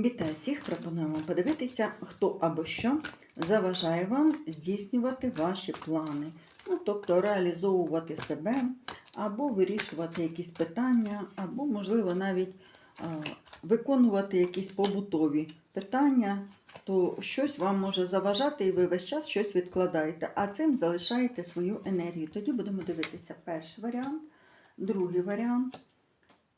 Вітаю всіх! Пропонуємо подивитися, хто або що заважає вам здійснювати ваші плани. Ну, тобто реалізовувати себе, або вирішувати якісь питання, або, можливо, навіть виконувати якісь побутові питання, то щось вам може заважати, і ви весь час щось відкладаєте, а цим залишаєте свою енергію. Тоді будемо дивитися перший варіант, другий варіант.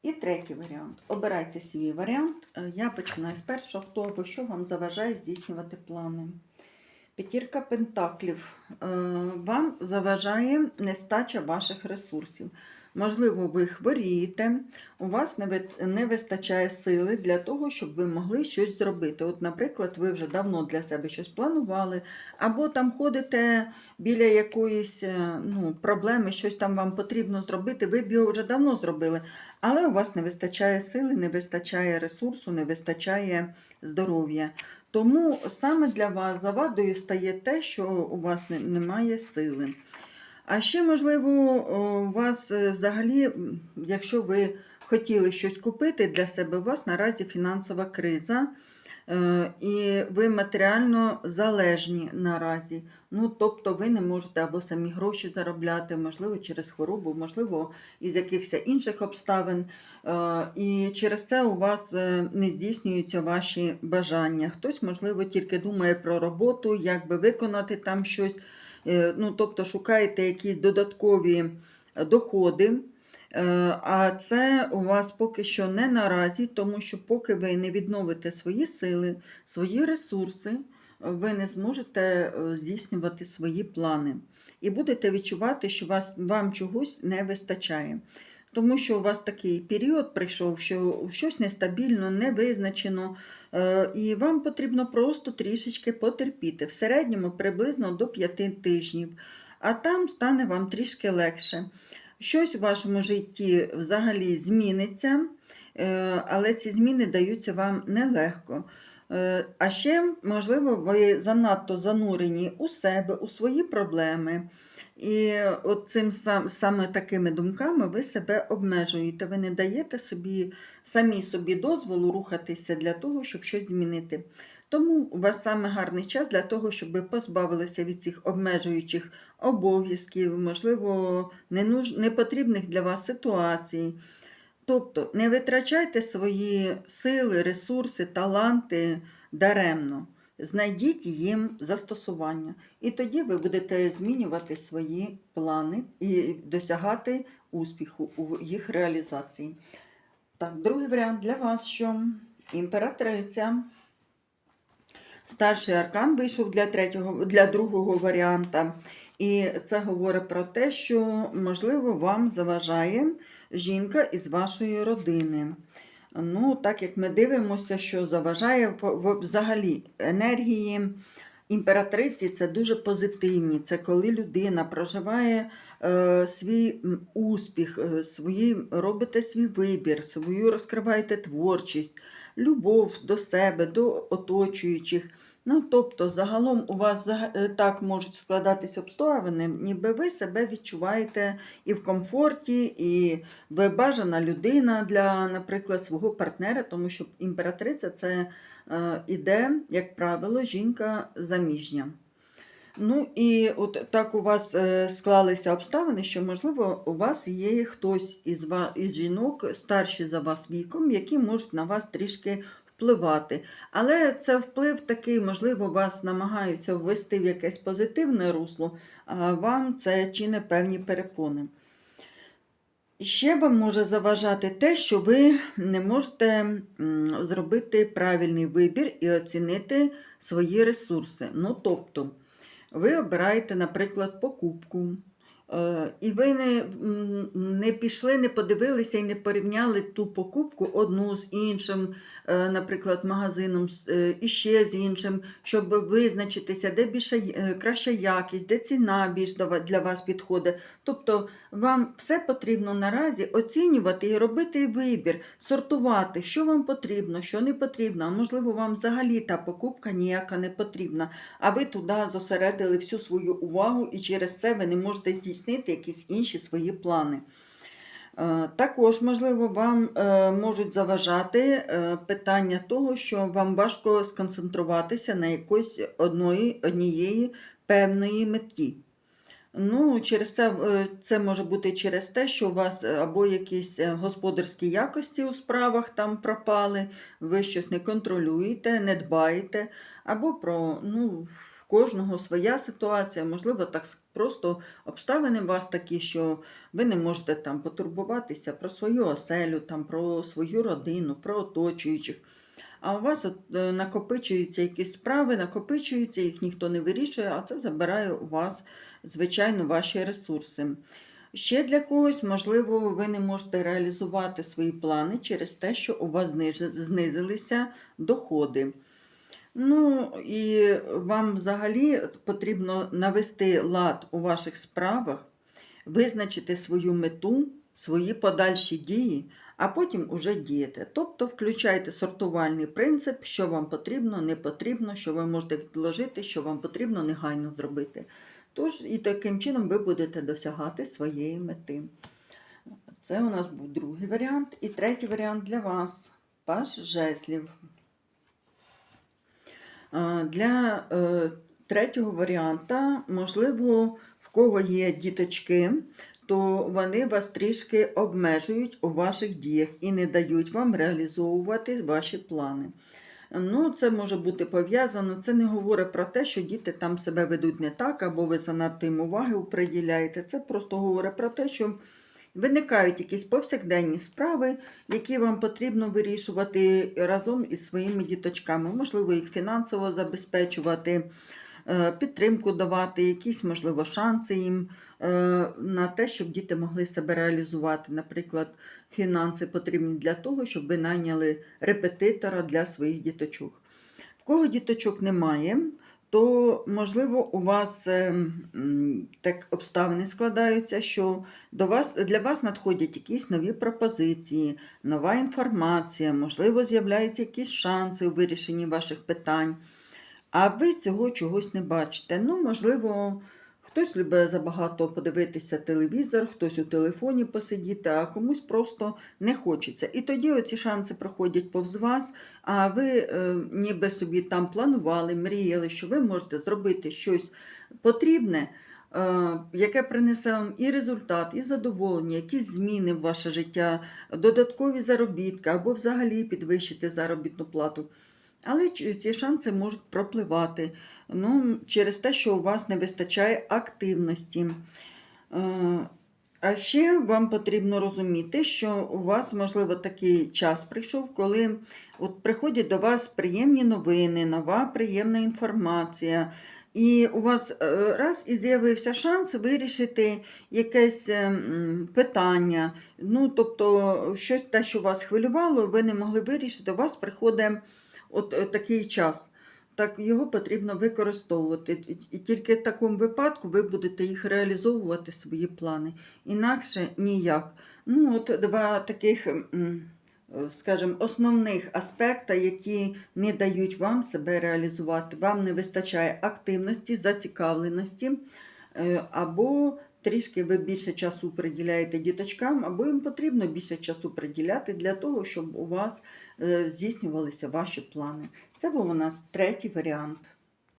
І третій варіант. Обирайте свій варіант. Е, Я починаю з першого, хто або що вам заважає здійснювати плани. П'ятірка пентаклів. Е, Вам заважає нестача ваших ресурсів. Можливо, ви хворієте, у вас не вистачає сили для того, щоб ви могли щось зробити. От, наприклад, ви вже давно для себе щось планували, або там ходите біля якоїсь е, ну, проблеми, щось там вам потрібно зробити, ви б його вже давно зробили, але у вас не вистачає сили, не вистачає ресурсу, не вистачає здоров'я. Тому саме для вас завадою стає те, що у вас немає сили. А ще, можливо, у вас е, взагалі, якщо ви хотіли щось купити для себе, у вас наразі фінансова криза, е, і ви матеріально залежні наразі. Ну, тобто ви не можете або самі гроші заробляти, можливо, через хворобу, можливо, із якихось інших обставин. Е, І через це у вас не здійснюються ваші бажання. Хтось, можливо, тільки думає про роботу, як би виконати там щось. Е, Ну, тобто шукаєте якісь додаткові доходи. Е, А це у вас поки що не наразі, тому що поки ви не відновите свої сили, свої ресурси, ви не зможете е, здійснювати свої плани. І будете відчувати, що вас, вам чогось не вистачає. Тому що у вас такий період прийшов, що щось нестабільно, невизначено, е, і вам потрібно просто трішечки потерпіти. В середньому приблизно до 5 тижнів, а там стане вам трішки легше. Щось у вашому житті взагалі зміниться, е, але ці зміни даються вам нелегко. Е, А ще, можливо, ви занадто занурені у себе, у свої проблеми. І от цим сам, саме такими думками ви себе обмежуєте. Ви не даєте собі самі собі дозволу рухатися для того, щоб щось змінити. Тому у вас саме гарний час для того, щоб ви позбавилися від цих обмежуючих обов'язків, можливо, непотрібних для вас ситуацій. Тобто не витрачайте свої сили, ресурси, таланти даремно. Знайдіть їм застосування. І тоді ви будете змінювати свої плани і досягати успіху у їх реалізації. Так, другий варіант для вас, що імператриця. Старший аркан вийшов для, третього, для другого варіанта. І це говорить про те, що, можливо, вам заважає жінка із вашої родини. Ну, так як ми дивимося, що заважає взагалі енергії імператриці, це дуже позитивні. Це коли людина проживає е, свій успіх, е, свої, робите свій вибір, свою розкриваєте творчість, любов до себе, до оточуючих. Ну, тобто, загалом у вас е, так можуть складатися обставини, ніби ви себе відчуваєте і в комфорті, і ви бажана людина для, наприклад, свого партнера, тому що імператриця це е, іде, як правило, жінка заміжня. Ну і от так у вас е, склалися обставини, що, можливо, у вас є хтось із, ва- із жінок старші за вас віком, які можуть на вас трішки впливати. Але це вплив такий, можливо, вас намагаються ввести в якесь позитивне русло, а вам це чине певні перепони. Ще вам може заважати те, що ви не можете зробити правильний вибір і оцінити свої ресурси. Ну, тобто, ви обираєте, наприклад, покупку, і ви не, не пішли, не подивилися і не порівняли ту покупку одну з іншим, е, наприклад, магазином, е, і ще з іншим, щоб визначитися, де більше е, краща якість, де ціна більш для вас підходить. Тобто вам все потрібно наразі оцінювати і робити вибір, сортувати, що вам потрібно, що не потрібно. А можливо, вам взагалі та покупка ніяка не потрібна, а ви туди зосередили всю свою увагу, і через це ви не можете здійснити якісь інші свої плани. Е, Також, можливо, вам е, можуть заважати е, питання того, що вам важко сконцентруватися на якоїсь одної, однієї певної меті. Ну, через це, це може бути через те, що у вас або якісь господарські якості у справах там пропали, ви щось не контролюєте, не дбаєте, або про ну, кожного своя ситуація, можливо, так просто обставини у вас такі, що ви не можете там потурбуватися про свою оселю, там, про свою родину, про оточуючих. А у вас от, е, накопичуються якісь справи, накопичуються, їх ніхто не вирішує, а це забирає у вас, звичайно, ваші ресурси. Ще для когось, можливо, ви не можете реалізувати свої плани через те, що у вас знизилися доходи. Ну і вам взагалі потрібно навести лад у ваших справах, визначити свою мету, свої подальші дії, а потім уже діяти. Тобто включайте сортувальний принцип, що вам потрібно, не потрібно, що ви можете відложити, що вам потрібно негайно зробити. Тож і таким чином ви будете досягати своєї мети. Це у нас був другий варіант. І третій варіант для вас паж жезлів. Для е, третього варіанта, можливо, в кого є діточки, то вони вас трішки обмежують у ваших діях і не дають вам реалізовувати ваші плани. Ну, це може бути пов'язано. Це не говорить про те, що діти там себе ведуть не так, або ви занадто їм уваги приділяєте. Це просто говорить про те, що виникають якісь повсякденні справи, які вам потрібно вирішувати разом із своїми діточками. Можливо, їх фінансово забезпечувати, е, підтримку давати, якісь, можливо, шанси їм е, на те, щоб діти могли себе реалізувати. Наприклад, фінанси потрібні для того, щоб ви найняли репетитора для своїх діточок. В кого діточок немає, то, можливо, у вас е, так обставини складаються, що до вас, для вас надходять якісь нові пропозиції, нова інформація, можливо, з'являються якісь шанси у вирішенні ваших питань, а ви цього чогось не бачите. Ну, можливо, хтось любить забагато подивитися телевізор, хтось у телефоні посидіти, а комусь просто не хочеться. І тоді оці шанси проходять повз вас, а ви е, ніби собі там планували, мріяли, що ви можете зробити щось потрібне, е, яке принесе вам і результат, і задоволення, якісь зміни в ваше життя, додаткові заробітки або взагалі підвищити заробітну плату. Але ці шанси можуть пропливати ну, через те, що у вас не вистачає активності. Е, А ще вам потрібно розуміти, що у вас, можливо, такий час прийшов, коли от приходять до вас приємні новини, нова приємна інформація. І у вас е, раз і з'явився шанс вирішити якесь е, питання. Ну, тобто, щось те, що вас хвилювало, ви не могли вирішити, у вас приходить от, е, такий час. Так його потрібно використовувати. І тільки в такому випадку ви будете їх реалізовувати свої плани. Інакше ніяк. Ну, от два таких, е, скажімо, основних аспекта, які не дають вам себе реалізувати. Вам не вистачає активності, зацікавленості, е, або трішки ви більше часу приділяєте діточкам, або їм потрібно більше часу приділяти для того, щоб у вас е, здійснювалися ваші плани. Це був у нас третій варіант.